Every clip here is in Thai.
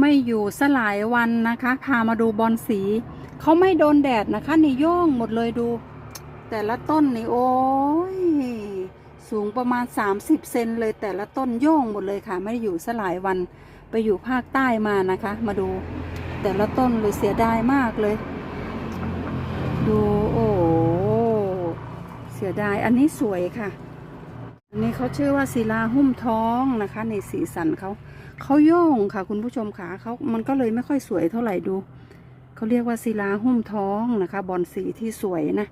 ไม่อยู่สลายวันนะคะ พามาดูบอลสี เขาไม่โดนแดดนะคะนี่โย่งหมดเลยดู แต่ละต้นนี่โอ้ยสูงประมาณ 30 เซนเลยแต่ละต้นโย่งหมดเลยค่ะ ไม่ได้อยู่สลายวันไปอยู่ภาคใต้มานะคะ มาดู แต่ละต้นเลยเสียดายมากเลย ดูโอ้เสียดายอันนี้สวยค่ะ อันนี้เขาชื่อว่าศิลาหุ้มท้องนะคะในสีสันเขาเขาโย่งค่ะ คุณผู้ชมค่ะเขามันก็เลยไม่ค่อยสวยเท่าไหร่ดูเขาเรียกว่าศิลาหุ้มท้องนะคะบอลสีที่สวยนะ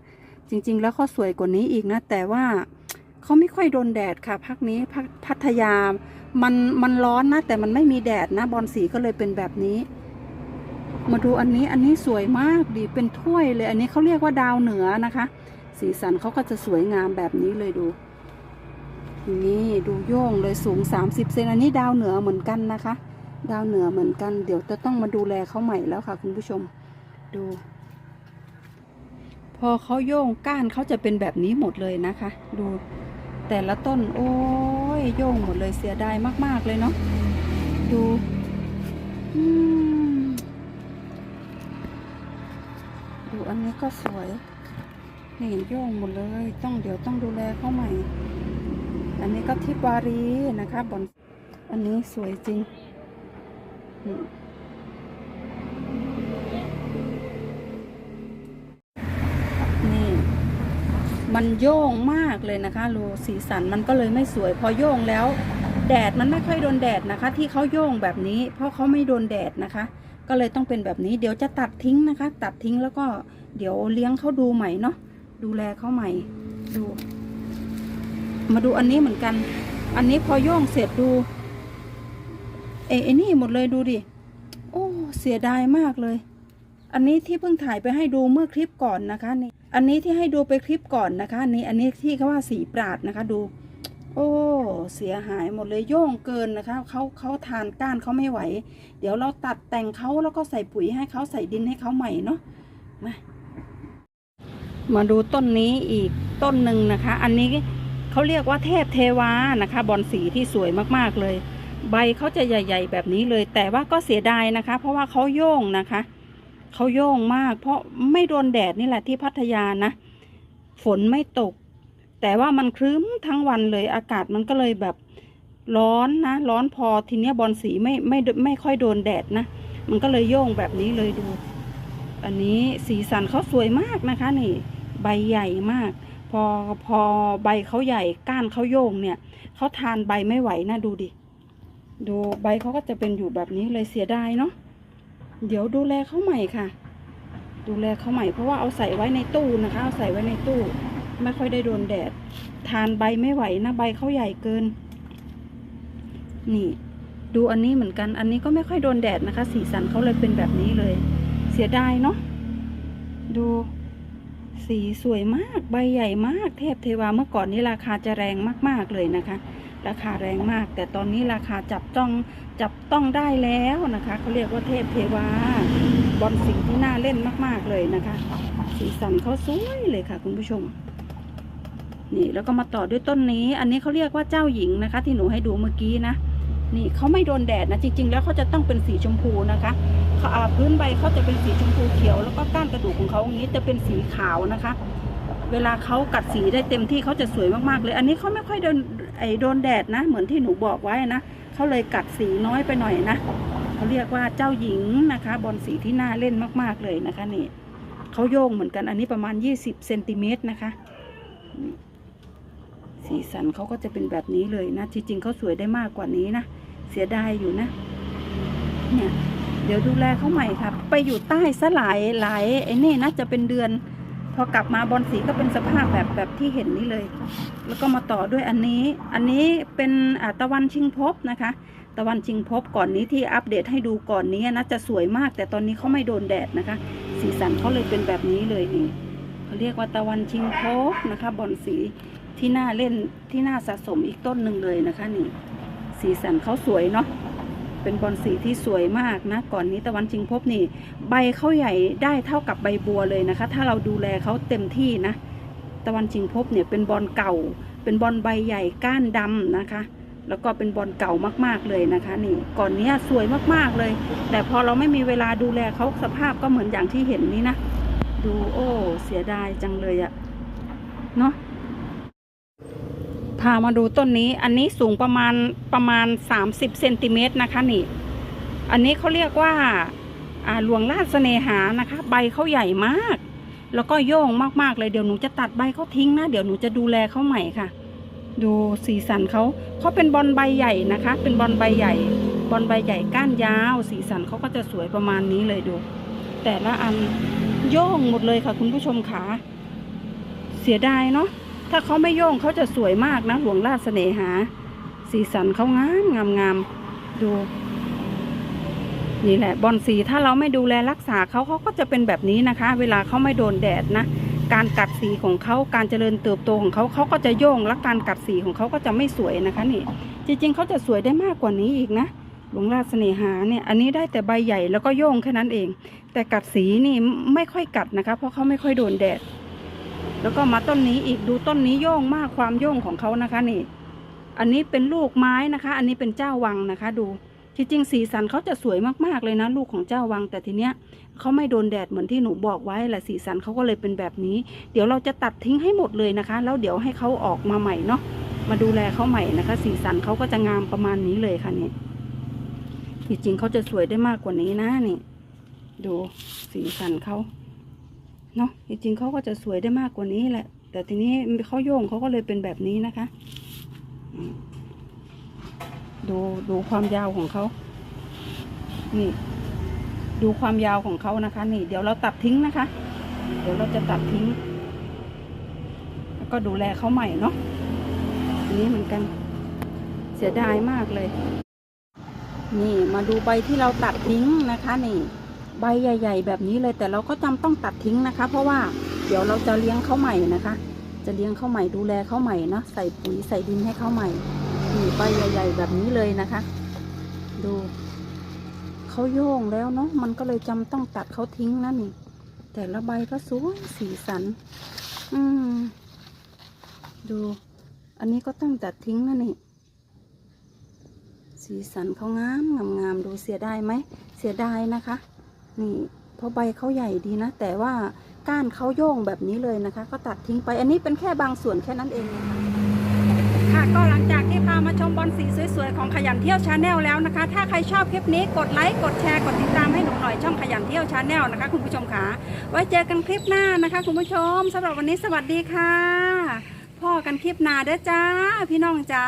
จริง ๆ แล้วเขาสวยกว่านี้อีกนะ แต่ว่าเขาไม่ค่อยโดนแดดค่ะพักนี้พักพัทยามันมันร้อนนะ แต่มันไม่มีแดดนะบอลสีก็เลยเป็นแบบนี้ มาดูอันนี้อันนี้สวยมากดีเป็นถ้วยเลย อันนี้เขาเรียกว่าดาวเหนือนะคะ สีสันเขาก็จะสวยงามแบบนี้เลยดู นี่ดูโย่งเลยสูง 30เซนอันนี้ดาวเหนือเหมือนกันนะคะ ดาวเหนือเหมือนกัน เดี๋ยวจะต้องมาดูแลเขาใหม่แล้วค่ะ คุณผู้ชมดู พอเขาโย่งก้านเขาจะเป็นแบบนี้หมดเลยนะคะ ดูแต่ละต้น โอ้ยโย่งหมดเลยเสียดายมาก ๆ เลยเนาะดูอืมดูอันนี้ก็สวยนี่โย่งหมดเลย ต้องเดี๋ยวต้องดูแลเขาใหม่ อันนี้ก็ทิปวารีนะคะบอนอันนี้สวยจริง นี่ มันโย่งมากเลยนะคะรูสีสันมันก็เลยไม่สวย พอโย่งแล้ว แดดมันไม่ค่อยโดนแดดนะคะ ที่เขาโย่งแบบนี้ เพราะเขาไม่โดนแดดนะคะ ก็เลยต้องเป็นแบบนี้เดี๋ยวจะตัดทิ้งนะคะ ตัดทิ้งแล้วก็เดี๋ยวเลี้ยงเขาดูใหม่เนาะดูแลเขาใหม่ดู มาดูอันนี้เหมือนกัน อันนี้พอโย่งเสร็จดูเอ้ไอนี่หมดเลยดูดิ โอ้เสียดายมากเลย อันนี้ที่เพิ่งถ่ายไปให้ดูเมื่อคลิปก่อนนะคะนี่ อันนี้ที่ให้ดูไปคลิปก่อนนะคะนนี้อันนี้ที่เขาว่าสีปราดนะคะดู โอ้เสียหายหมดเลยโย่งเกินนะคะเขาเขาทานก้านเขาไม่ไหว เดี๋ยวเราตัดแต่งเขาแล้วก็ใส่ปุ๋ยให้เขาใส่ดินให้เขาใหม่เนาะมามาดูต้นนี้อีกต้นหนึ่งนะคะ อันนี้ เขาเรียกว่าเทพเทวานะคะ บอลสีที่สวยมากๆเลย ใบเขาจะใหญ่ ๆ แบบนี้เลย แต่ว่าก็เสียดายนะคะ เพราะว่าเขาโย่งนะคะเขาโย่งมาก เพราะไม่โดนแดดนี่แหละที่พัทยานะ ฝนไม่ตก แต่ว่ามันครึ้มทั้งวันเลยอากาศมันก็เลยแบบร้อนนะ ร้อนพอทีเนี้ยบอลสีไม่ไม่ไม่ค่อยโดนแดดนะ มันก็เลยโย่งแบบนี้เลยดู อันนี้สีสันเขาสวยมากนะคะ นี่ ใบใหญ่มาก อพอใบเขาใหญ่ก้านเขาโยงเนี่ยเขาทานใบไม่ไหวนะดูดิ ดูใบเขาก็จะเป็นอยู่แบบนี้เลยเสียดายเนาะเดี๋ยวดูแลเขาใหม่ค่ะ ดูแลเขาใหม่เพราะว่าเอาใส่ไว้ในตู้นะคะ เอาใส่ไว้ในตู้ ไม่ค่อยได้โดนแดด ทานใบไม่ไหวนะใบเขาใหญ่เกิน นี่ ดูอันนี้เหมือนกัน อันนี้ก็ไม่ค่อยโดนแดดนะคะ สีสันเขาเลยเป็นแบบนี้เลย เสียดายเนาะดู สีสวยมากใบใหญ่มากเทพเทวาเมื่อก่อนนี้ราคาจะแรงมาก ๆเลยนะคะ ราคาแรงมาก แต่ตอนนี้ราคาจับต้องจับต้องได้แล้วนะคะเขาเรียกว่าเทพเทวาบอลสีที่น่าเล่นมาก ๆเลยนะคะ สีสันเขาสวยเลยค่ะ คุณผู้ชม นี่แล้วก็มาต่อด้วยต้นนี้ อันนี้เขาเรียกว่าเจ้าหญิงนะคะ ที่หนูให้ดูเมื่อกี้นะ นี่เขาไม่โดนแดดนะจริง ๆ แล้วเขาจะต้องเป็นสีชมพูนะคะพื้นใบเขาจะเป็นสีชมพูเขียว แล้วก็ก้านกระดูกของเขาอย่างนี้จะเป็นสีขาวนะคะ เวลาเขากัดสีได้เต็มที่เขาจะสวยมากๆเลย อันนี้เขาไม่ค่อยโดนไอโดนแดดนะ เหมือนที่หนูบอกไว้นะเขาเลยกัดสีน้อยไปหน่อยนะเขาเรียกว่าเจ้าหญิงนะคะ บอลสีที่น่าเล่นมากๆเลยนะคะนี่เขาโยงเหมือนกันอันนี้ประมาณ 20เซนติเมตรนะคะนี่ สีสันเขาก็จะเป็นแบบนี้เลยนะจริงๆเขาสวยได้มากกว่านี้นะเสียดายอยู่นะ เนี่ย เดี๋ยวดูแลเขาใหม่ค่ะ ไปอยู่ใต้สลายหลายไอ้นี่นะจะเป็นเดือน พอกลับมาบอลสีก็เป็นสภาพแบบแบบที่เห็นนี่เลย แล้วก็มาต่อด้วยอันนี้ อันนี้เป็นตะวันชิงพบนะคะ ตะวันชิงพบก่อนนี้ที่อัปเดตให้ดูก่อนนี้นะจะสวยมาก แต่ตอนนี้เขาไม่โดนแดดนะคะ สีสันเขาเลยเป็นแบบนี้เลยนี่เขาเรียกว่าตะวันชิงพบนะคะ บอลสี ที่น่าเล่นที่น่าสะสมอีกต้นหนึ่งเลยนะคะนี่ สีสันเขาสวยเนาะเป็นบอลสีที่สวยมากนะ ก่อนนี้ตะวันชิงพบนี่ ใบเขาใหญ่ได้เท่ากับใบบัวเลยนะคะ ถ้าเราดูแลเขาเต็มที่นะ ตะวันชิงพบเนี่ยเป็นบอลเก่า เป็นบอลใบใหญ่ก้านดำนะคะ แล้วก็เป็นบอลเก่ามากๆเลยนะคะ นี่ ก่อนนี้สวยมากๆเลย แต่พอเราไม่มีเวลาดูแลเขาสภาพก็เหมือนอย่างที่เห็นนี้นะ ดูโอ้เสียดายจังเลยอะเนาะ พามาดูต้นนี้ อันนี้สูงประมาณประมาณ 30เซนติเมตรนะคะนี่ อันนี้เขาเรียกว่าหลวงราชเสน่หานะคะ ใบเขาใหญ่มาก แล้วก็โย่งมากๆเลยเดี๋ยวหนูจะตัดใบเขาทิ้งนะ เดี๋ยวหนูจะดูแลเขาใหม่ค่ะ ดูสีสันเขาเขาเป็นบอลใบใหญ่นะคะ เป็นบอลใบใหญ่ บอลใบใหญ่ก้านยาว สีสันเขาก็จะสวยประมาณนี้เลยดู แต่ละอันโย่งหมดเลยค่ะ คุณผู้ชมขาเสียดายเนาะ ถ้าเขาไม่โย่งเขาจะสวยมากนะหลวงราชเสน่หา สีสันเขางามงามงามดู นี่แหละบอลสีถ้าเราไม่ดูแลรักษาเขาเขาก็จะเป็นแบบนี้นะคะ เวลาเขาไม่โดนแดดนะการกัดสีของเขาการเจริญเติบโตของเขาเขาก็จะโย่งและการกัดสีของเขาก็จะไม่สวยนะคะนี่ จริงๆเขาจะสวยได้มากกว่านี้อีกนะหลวงราชเสน่หาเนี่ยอันนี้ได้แต่ใบใหญ่แล้วก็โย่งแค่นั้นเอง แต่กัดสีนี่ไม่ค่อยกัดนะคะ เพราะเขาไม่ค่อยโดนแดด แล้วก็มาต้นนี้อีกดูต้นนี้โย่งมากความโย่งของเขานะคะนี่ อันนี้เป็นลูกไม้นะคะ อันนี้เป็นเจ้าวังนะคะ ดูที่จริงสีสันเขาจะสวยมากๆเลยนะ ลูกของเจ้าวัง แต่ทีเนี้ยเขาไม่โดนแดดเหมือนที่หนูบอกไว้แหละสีสันเขาก็เลยเป็นแบบนี้ เดี๋ยวเราจะตัดทิ้งให้หมดเลยนะคะ แล้วเดี๋ยวให้เขาออกมาใหม่เนาะมาดูแลเขาใหม่นะคะ สีสันเขาก็จะงามประมาณนี้เลยค่ะนี่ที่จริงเขาจะสวยได้มากกว่านี้นะนี่ ดูสีสันเขา เนาะจริงเขาก็จะสวยได้มากกว่านี้แหละ แต่ทีนี้เขาโยงเขาก็เลยเป็นแบบนี้นะคะ ดูดูความยาวของเขา นี่ ดูความยาวของเขานะคะ นี่ เดี๋ยวเราตัดทิ้งนะคะ เดี๋ยวเราจะตัดทิ้ง แล้วก็ดูแลเขาใหม่เนาะอันนี้เหมือนกัน เสียดายมากเลย นี่มาดูใบที่เราตัดทิ้งนะคะ นี่ ใบใหญ่ ๆ แบบนี้เลยแต่เราก็จำต้องตัดทิ้งนะคะ เพราะว่าเดี๋ยวเราจะเลี้ยงเขาใหม่นะคะ จะเลี้ยงเขาใหม่ดูแลเขาใหม่นะใส่ปุ๋ยใส่ดินให้เขาใหม่นี่ใบใหญ่ ๆ แบบนี้เลยนะคะ ดูเขาโย่งแล้วเนาะมันก็เลยจำต้องตัดเขาทิ้งนะนี่ แต่ละใบก็สวยสีสัน อืมดู อันนี้ก็ต้องตัดทิ้งนะนี่สีสันเขางามงามงามดูเสียดายไหม เสียดายนะคะ นี่เพราะใบเขาใหญ่ดีนะ แต่ว่าก้านเขาโย่งแบบนี้เลยนะคะ ก็ตัดทิ้งไปอันนี้เป็นแค่บางส่วนแค่นั้นเองนะคะค่ะก็หลังจากที่พามาชมบอลสีสวยๆของขยันเที่ยวชาแนลแล้วนะคะ ถ้าใครชอบคลิปนี้กดไลค์กดแชร์กดติดตามให้หนูหน่อยช่องขยันเที่ยวชาแนลนะคะ คุณผู้ชมค่ะไว้เจอกันคลิปหน้านะคะ คุณผู้ชมสำหรับวันนี้สวัสดีค่ะพ่อกันคลิปหน้าเด้อจ้า พี่น้องจ้า